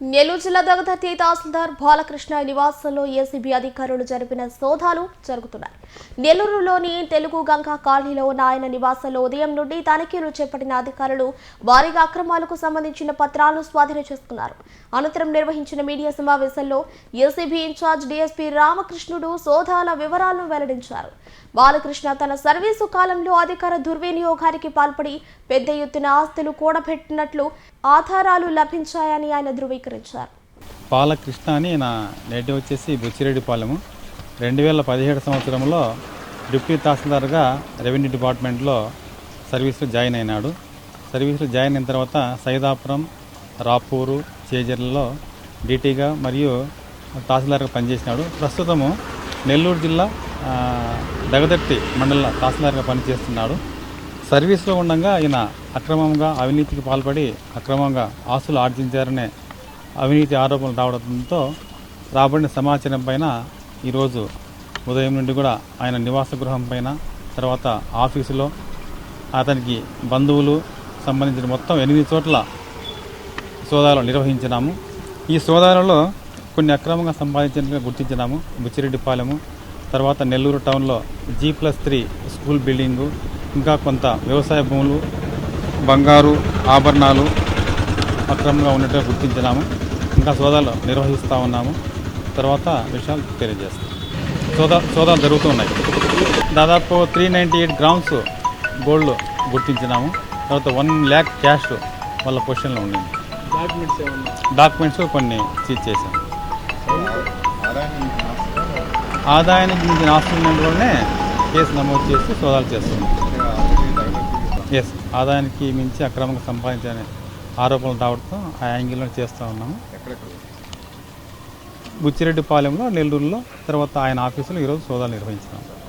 నెల్లూరు జిల్లా దగదర్తి తహసీల్దార్ బాలకృష్ణ నివాసంలో ఏసీబీ అధికారులు జరిపిన సోదాలు జరుగుతున్నాయి. నెల్లూరులోని తెలుగు గంగా కాలనీలో ఉన్న ఆయన నివాసంలో ఉదయం నుండి తనిఖీలు చేపట్టిన అధికారులు వారిగా అక్రమాలకు సంబంధించిన పత్రాలను స్వాధీనం చేసుకున్నారు. అనంతరం నిర్వహించిన మీడియా సమావేశంలో ఏసీబీ ఇన్ఛార్జ్ డీఎస్పీ రామకృష్ణుడు సోదాల వివరాలను వెల్లడించారు. బాలకృష్ణ తన సర్వీసు కాలంలో అధికార దుర్వినియోగానికి పాల్పడి పెద్ద ఎత్తున ఆస్తులు కూడబెట్టినట్లు ఆధారాలు లభించాయని ఆయన ధృవీకరించారు. బాలకృష్ణ అని నా నేటివ్ వచ్చేసి బుచ్చిరెడ్డిపాలెము రెండు వేల పదిహేడు సంవత్సరంలో డిప్యూటీ తహసీల్దార్గా రెవెన్యూ డిపార్ట్మెంట్లో సర్వీస్లో జాయిన్ అయినాడు. సర్వీసులు జాయిన్ అయిన తర్వాత సైదాపురం రాపూరు చేజర్లలో డీటీగా మరియు తహసీల్దార్గా పనిచేసినాడు. ప్రస్తుతము నెల్లూరు జిల్లా దగదర్తి మండల తహసీల్దార్గా పనిచేస్తున్నాడు. సర్వీస్లో ఉండగా ఈయన అక్రమంగా అవినీతికి పాల్పడి అక్రమంగా ఆస్తులు ఆర్జించారనే అవినీతి ఆరోపణలు రావడంతో రాబడిన సమాచారం పైన ఈరోజు ఉదయం నుండి కూడా ఆయన నివాస గృహం పైన తర్వాత ఆఫీసులో అతనికి బంధువులు సంబంధించిన మొత్తం ఎనిమిది చోట్ల సోదాలు నిర్వహించినాము. ఈ సోదాలలో కొన్ని అక్రమంగా సంపాదించినట్టుగా గుర్తించినాము. బుచ్చిరెడ్డిపాలెము తర్వాత నెల్లూరు టౌన్లో G plus three school building ఇంకా కొంత వ్యవసాయ భూములు బంగారు ఆభరణాలు అక్రమంగా ఉన్నట్టుగా గుర్తించినాము. ఇంకా సోదాలు నిర్వహిస్తూ ఉన్నాము. తర్వాత విషయాలు తెలియజేస్తాం. సోదా సోదాలు జరుగుతున్నాయి దాదాపు three ninety eight grams gold గుర్తించినాము. తర్వాత వన్ ల్యాక్ క్యాష్ వాళ్ళ పొజిషన్లో ఉండింది డాక్యుమెంట్స్ ఏమన్నా? డాక్యుమెంట్స్ కొన్ని సీజ్ చేశాం. ఆదాయానికి మించిన ఆస్తుల వల్లనే కేసు నమోదు చేసి సోదాలు చేస్తున్నాం. ఎస్ ఆదాయానికి మించి అక్రమంగా సంపాదించని ఆరోపణలు రావడంతో ఆ యాంగిల్లో చేస్తూ ఉన్నాము. బుచ్చిరెడ్డిపాలెంలో నెల్లూరులో తర్వాత ఆయన ఆఫీసులో ఈరోజు సోదాలు నిర్వహించాము.